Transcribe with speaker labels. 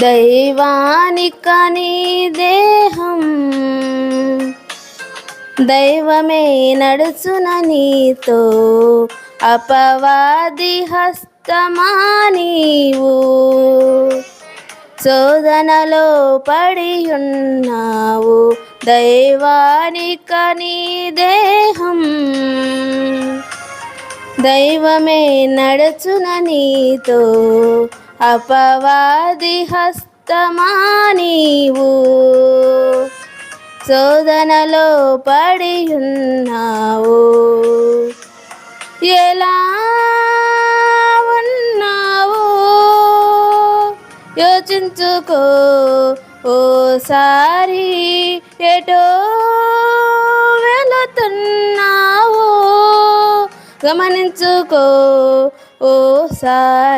Speaker 1: దైవానికని దేహం దైవమే నడుచున నీతో అపవాది హస్తమా నీవు. శోధనలో పడి ఉన్నావు దైవానికని దేహం దైవమే నడుచున నీతో అపవాది హస్తమా నీవు? శోధనలో పడి ఉన్నావు ఎలా ఉన్నావు? యోచించుకో. ఓసారి ఎటో వెళుతున్నావు? గమనించుకో. ఓసారి